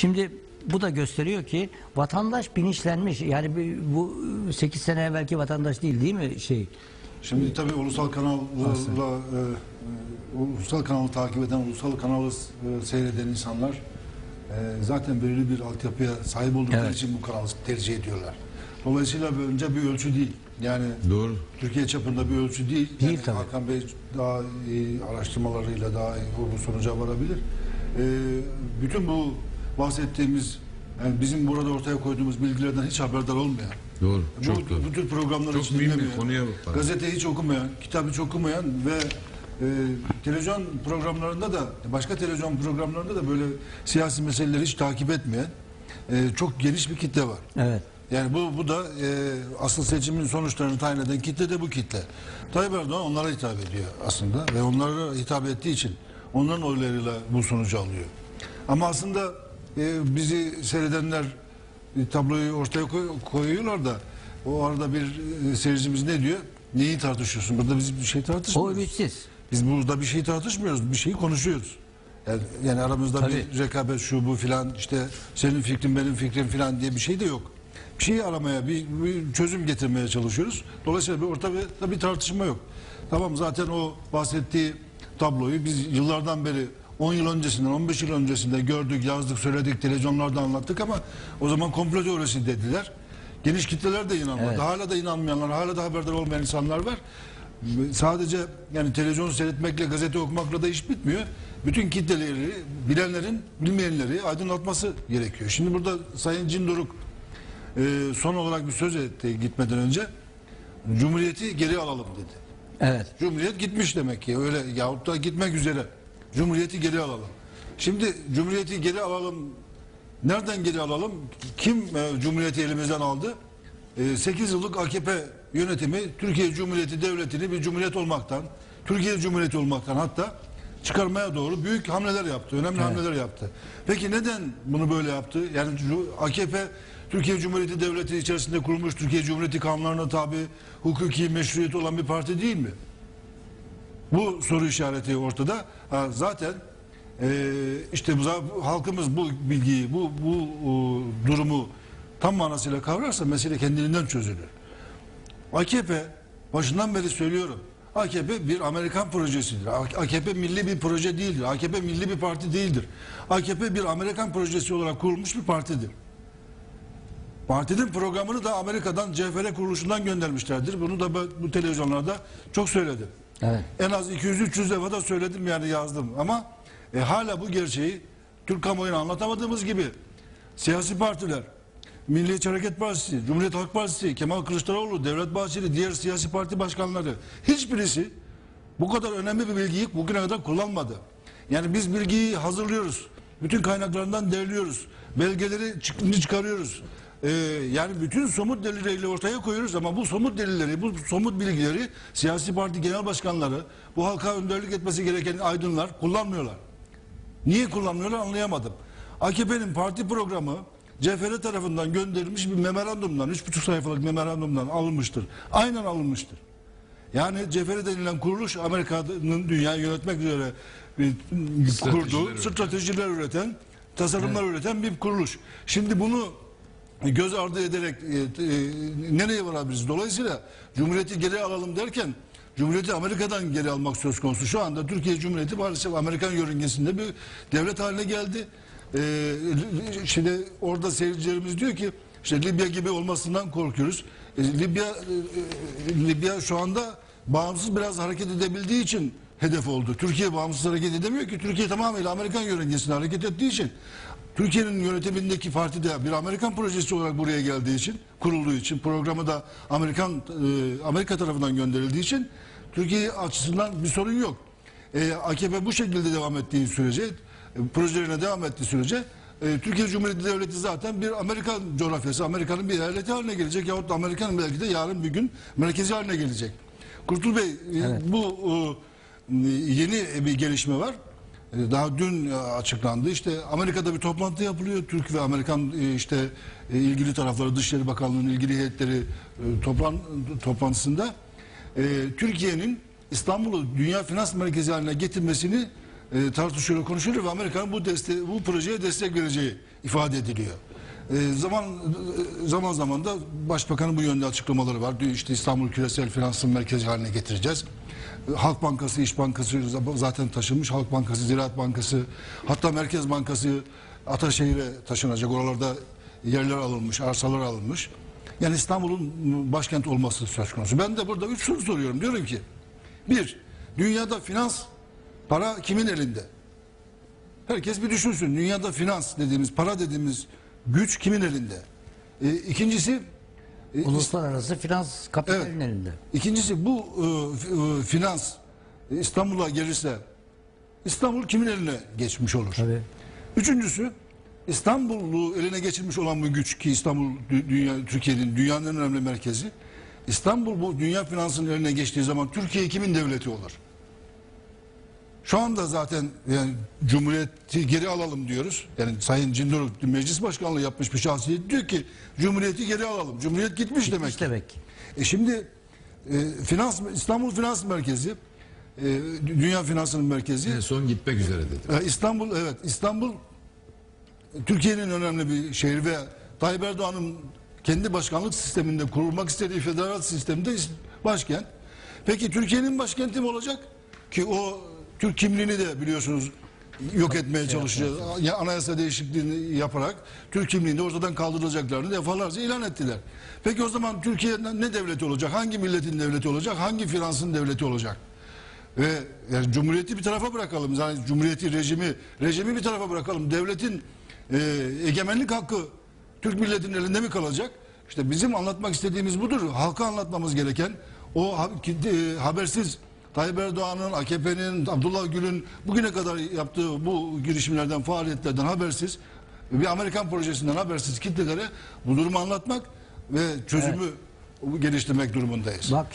Şimdi bu da gösteriyor ki vatandaş bilinçlenmiş. Yani bu 8 sene evvelki vatandaş değil değil mi şey? Şimdi tabii ulusal kanalla e, e, ulusal kanalı takip eden, ulusal kanalı e, seyreden insanlar e, zaten belirli bir altyapıya sahip oldukları Evet. için bu kanalı tercih ediyorlar. Dolayısıyla önce bir ölçü değil. Yani Doğru. Türkiye çapında bir ölçü değil. Değil yani tabii. Hakan Bey daha iyi araştırmalarıyla daha iyi bu sonuca varabilir. E, bütün bu bahsettiğimiz yani bizim burada ortaya koyduğumuz bilgilerden hiç haberdar olmayan Doğru. Çok bu, doğru. bu tür programları Çok hiç mühim bir dinlemeyen, konuya bak. Gazete hiç okumayan, kitap hiç okumayan ve e, televizyon programlarında da başka televizyon programlarında da böyle siyasi meseleleri hiç takip etmeyen e, çok geniş bir kitle var. Evet. Yani bu bu da e, asıl seçimin sonuçlarını tayin eden kitle de bu kitle. Tayyip Erdoğan onlara hitap ediyor aslında ve onlara hitap ettiği için onların oylarıyla bu sonucu alıyor. Ama aslında e, bizi seyredenler e, tabloyu ortaya koy- koyuyorlar da o arada bir e, seyircimiz ne diyor? Neyi tartışıyorsun? Burada biz bir şey O tartışmıyoruz. ümitsiz. Biz burada bir şey tartışmıyoruz, bir şeyi konuşuyoruz. Yani, yani aramızda Tabii. bir rekabet şu bu filan işte senin fikrin benim fikrim filan diye bir şey de yok. Bir şeyi aramaya, bir, bir çözüm getirmeye çalışıyoruz. Dolayısıyla bir orta bir, bir tartışma yok. Tamam zaten o bahsettiği tabloyu biz yıllardan beri 10 yıl öncesinden, 15 yıl öncesinde gördük, yazdık, söyledik, televizyonlarda anlattık ama o zaman komplo teorisi dediler. Geniş kitleler de inanmadı. Evet. Hala da inanmayanlar, hala da haberdar olmayan insanlar var. Sadece yani televizyon seyretmekle, gazete okumakla da iş bitmiyor. Bütün kitleleri, bilenlerin, bilmeyenleri aydınlatması gerekiyor. Şimdi burada Sayın Cindoruk e, son olarak bir söz etti gitmeden önce. Cumhuriyeti geri alalım dedi. Evet. Cumhuriyet gitmiş demek ki öyle yahut da gitmek üzere. Cumhuriyeti geri alalım. Şimdi Cumhuriyeti geri alalım. Nereden geri alalım? Kim e, Cumhuriyeti elimizden aldı? 8 yıllık AKP yönetimi Türkiye Cumhuriyeti Devleti'ni bir cumhuriyet olmaktan, Türkiye Cumhuriyeti olmaktan hatta çıkarmaya doğru büyük hamleler yaptı. Önemli hamleler yaptı. Peki neden bunu böyle yaptı? Yani AKP Türkiye Cumhuriyeti Devleti içerisinde kurulmuş Türkiye Cumhuriyeti kanunlarına tabi hukuki meşruiyeti olan bir parti değil mi? Bu soru işareti ortada. Ha, zaten e, işte halkımız bu bilgiyi, bu, bu e, durumu tam manasıyla kavrarsa mesele kendiliğinden çözülür. AKP başından beri söylüyorum. AKP bir Amerikan projesidir. AKP milli bir proje değildir. AKP milli bir parti değildir. AKP bir Amerikan projesi olarak kurulmuş bir partidir. Partinin programını da Amerika'dan CFR kuruluşundan göndermişlerdir. Bunu da bu televizyonlarda çok söyledim. Evet. En az 200-300 defa da söyledim yani yazdım. Ama e, hala bu gerçeği Türk kamuoyuna anlatamadığımız gibi siyasi partiler, Milliyetçi Hareket Partisi, Cumhuriyet Halk Partisi, Kemal Kılıçdaroğlu, Devlet Bahçeli, diğer siyasi parti başkanları hiçbirisi bu kadar önemli bir bilgiyi bugüne kadar kullanmadı. Yani biz bilgiyi hazırlıyoruz. Bütün kaynaklarından derliyoruz. Belgeleri çık- çıkarıyoruz. Ee, yani bütün somut delilleriyle ortaya koyuyoruz ama bu somut delilleri, bu somut bilgileri siyasi parti genel başkanları, bu halka önderlik etmesi gereken aydınlar kullanmıyorlar. Niye kullanmıyorlar anlayamadım. AKP'nin parti programı CFR tarafından gönderilmiş bir memorandumdan, 3,5 sayfalık memorandumdan alınmıştır. Aynen alınmıştır. Yani CFR denilen kuruluş Amerika'nın dünyayı yönetmek üzere kurduğu stratejiler üreten, tasarımlar üreten bir kuruluş. Şimdi bunu göz ardı ederek e, e, nereye varabiliriz? Dolayısıyla Cumhuriyeti geri alalım derken Cumhuriyeti Amerika'dan geri almak söz konusu. Şu anda Türkiye Cumhuriyeti maalesef Amerikan yörüngesinde bir devlet haline geldi. Ee, şimdi orada seyircilerimiz diyor ki işte Libya gibi olmasından korkuyoruz. E, Libya e, e, Libya şu anda bağımsız biraz hareket edebildiği için hedef oldu. Türkiye bağımsız hareket edemiyor ki. Türkiye tamamıyla Amerikan yörüngesinde hareket ettiği için Türkiye'nin yönetimindeki parti de bir Amerikan projesi olarak buraya geldiği için, kurulduğu için, programı da Amerikan e, Amerika tarafından gönderildiği için Türkiye açısından bir sorun yok. E, AKP bu şekilde devam ettiği sürece, e, projelerine devam ettiği sürece e, Türkiye Cumhuriyeti Devleti zaten bir Amerikan coğrafyası, Amerika'nın bir eyaleti haline gelecek yahut da Amerika'nın belki de yarın bir gün merkezi haline gelecek. Kurtul Bey, e, bu e, yeni bir gelişme var. E, Daha dün e, açıklandı. İşte Amerika'da bir toplantı yapılıyor. Türk ve Amerikan e, işte ilgili tarafları, Dışişleri Bakanlığı'nın ilgili heyetleri toplan, toplantısında Türkiye'nin İstanbul'u dünya finans merkezi haline getirmesini tartışılıyor, konuşuluyor ve Amerika'nın bu deste bu projeye destek vereceği ifade ediliyor. E, zaman zaman zaman da Başbakanın bu yönde açıklamaları var. Diyor işte İstanbul Küresel Finansın Merkezi haline getireceğiz. E, Halk Bankası, İş Bankası zaten taşınmış. Halk Bankası, Ziraat Bankası, hatta Merkez Bankası Ataşehir'e taşınacak. Oralarda yerler alınmış, arsalar alınmış. Yani İstanbul'un başkent olması söz konusu. Ben de burada üç soru soruyorum. Diyorum ki, bir, dünyada finans, para kimin elinde? Herkes bir düşünsün. Dünyada finans dediğimiz, para dediğimiz güç kimin elinde? E, ikincisi, e, Uluslararası finans kapitalin Evet. elinde. İkincisi bu e, e, finans İstanbul'a gelirse İstanbul kimin eline geçmiş olur? Tabii. Üçüncüsü İstanbul'u eline geçirmiş olan bu güç ki İstanbul dü- dünya Türkiye'nin dünyanın en önemli merkezi. İstanbul bu dünya finansının eline geçtiği zaman Türkiye kimin devleti olur? Şu anda zaten yani Cumhuriyeti geri alalım diyoruz. Yani Sayın Cindor meclis başkanlığı yapmış bir şahsiyet diyor ki Cumhuriyeti geri alalım. Cumhuriyet gitmiş, demek. ki. demek. E şimdi e, finans İstanbul Finans Merkezi e, dünya finansının merkezi. En son gitmek üzere dedi. E, İstanbul evet İstanbul Türkiye'nin önemli bir şehri ve Tayyip Erdoğan'ın kendi başkanlık sisteminde kurulmak istediği federal sistemde is- başkent. Peki Türkiye'nin başkenti mi olacak? Ki o Türk kimliğini de biliyorsunuz yok etmeye çalışacağız. Ya anayasa değişikliğini yaparak Türk kimliğini ortadan kaldıracaklarını defalarca ilan ettiler. Peki o zaman Türkiye ne devleti olacak? Hangi milletin devleti olacak? Hangi finansın devleti olacak? Ve yani cumhuriyeti bir tarafa bırakalım. Yani cumhuriyeti rejimi rejimi bir tarafa bırakalım. Devletin e, egemenlik hakkı Türk milletinin elinde mi kalacak? İşte bizim anlatmak istediğimiz budur. Halka anlatmamız gereken o e, habersiz Tayyip Erdoğan'ın, AKP'nin, Abdullah Gül'ün bugüne kadar yaptığı bu girişimlerden, faaliyetlerden habersiz bir Amerikan projesinden habersiz kitlelere bu durumu anlatmak ve çözümü geliştirmek durumundayız. Bak